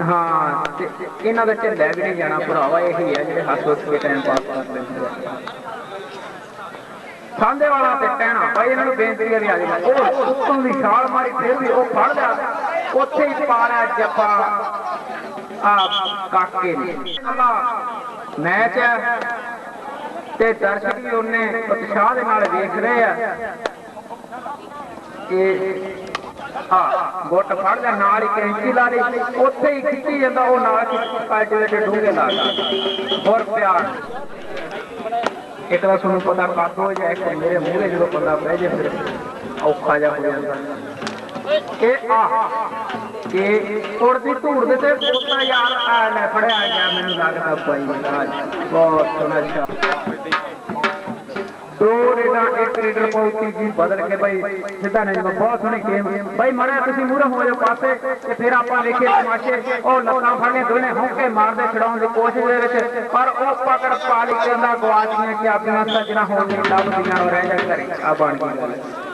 ਹਾਂ, ਤੇ ਇਹਨਾਂ ਦਾ ਢਿੱਲਾ ਵੀ ਨਹੀਂ ਜਾਣਾ, ਭਰਾਵਾ, ਇਹੀ ਹੈ ਜਿਹੜੇ ਹੱਸ ਹੱਸ ਕੇ ਟਾਈਮ ਪਾਸ ਕਰਦੇ ਹੁੰਦੇ ਸਾਂਦੇ ਵਾਲਾ ਤੇ ਟਹਿਣਾ ਭਾਈ ਇਹਨਾਂ ਨੂੰ ਬੇਨਤੀ ਹੈ ਆ ਜਾਓ। ਉਹ ਉੱਤੋਂ ਦੀ ਛਾਲ ਮਾਰੀ, ਫਿਰ ਵੀ ਉਹ ਫੜ ਲਿਆ। ਉੱਥੇ ਹੀ ਪਾ ਲਿਆ ਜੱਫਾ। ਆ ਕਾਕੇ ਨੇ। ਮੈਚ ਹੈ ਤੇ ਦਰਸ਼ਕ ਵੀ ਉਹਨੇ ਉਤਸ਼ਾਹ ਦੇ ਨਾਲ ਵੇਖ ਰਹੇ ਆ ਕਿ ਹਾਂ, ਗੁੱਟ ਫੜ ਲਿਆ ਨਾਲ ਹੀ ਕੈਂਚੀ ਲਾ ਲਈ, ਉੱਥੇ ਹੀ ਖਿੱਚੀ ਜਾਂਦਾ, ਉਹ ਨਾਲ ਕਲਟੀਵੇਟਰ ਡੂੰਘੇ ਲਾ ਹੋਰ ਪਿਆਰ। ਇੱਕ ਤਾਂ ਤੁਹਾਨੂੰ ਪਤਾ ਕੱਦ ਹੋ ਜਾਏ ਕਿ ਮੇਰੇ ਮੂਹਰੇ ਜਦੋਂ ਬੰਦਾ ਬਹਿ ਜਾਏ, ਫਿਰ ਔਖਾ ਜਿਹਾ ਹੋ ਜਾਂਦਾ। ਇਹ ਆ ਇਹ ਉੜਦੀ ਧੂੜ ਦੇ ਤੇ ਪੋਤਾ ਯਾਰ ਆ ਲੈ ਫੜਿਆ ਗਿਆ, ਮੈਨੂੰ ਲੱਗਦਾ ਭਾਈ ਬਹੁਤ ਸੋਹਣਾ ਸ਼ਾਟ ਦੋ ਰੇਡਾਂ ਇੱਕ ਰੇਡਰ ਪੌਤੀ ਜੀ ਬਦਲ ਕੇ ਬਈ, ਸਿੱਧਾ ਨੇ ਬਹੁਤ ਸੋਹਣੀ ਗੇਮ ਬਈ ਮੜਾ ਤੁਸੀਂ ਮੂਹਰੇ ਹੋ ਜਾਓ ਪਾਸੇ ਤੇ ਫਿਰ ਆਪਾਂ ਵੇਖੇ ਤਮਾਸ਼ੇ। ਉਹ ਲੱਤਾਂ ਫੜਨੇ ਦੋਨੇ ਹੌਕੇ ਮਾਰਦੇ ਛਡਾਉਣ ਦੀ ਕੋਸ਼ਿਸ਼ ਦੇ ਵਿੱਚ, ਪਰ ਉਹ ਪਕੜ ਪਾ ਲਈ ਕਹਿੰਦਾ ਗਵਾਚੀਆਂ ਕਿ ਆਪਣੀਆਂ ਸੱਜਣਾ ਹੋਣ ਦੀ ਲੱਭਦੀਆਂ ਰਹਿ ਜਾ ਘਰੇ ਆ ਬਣ ਗਈ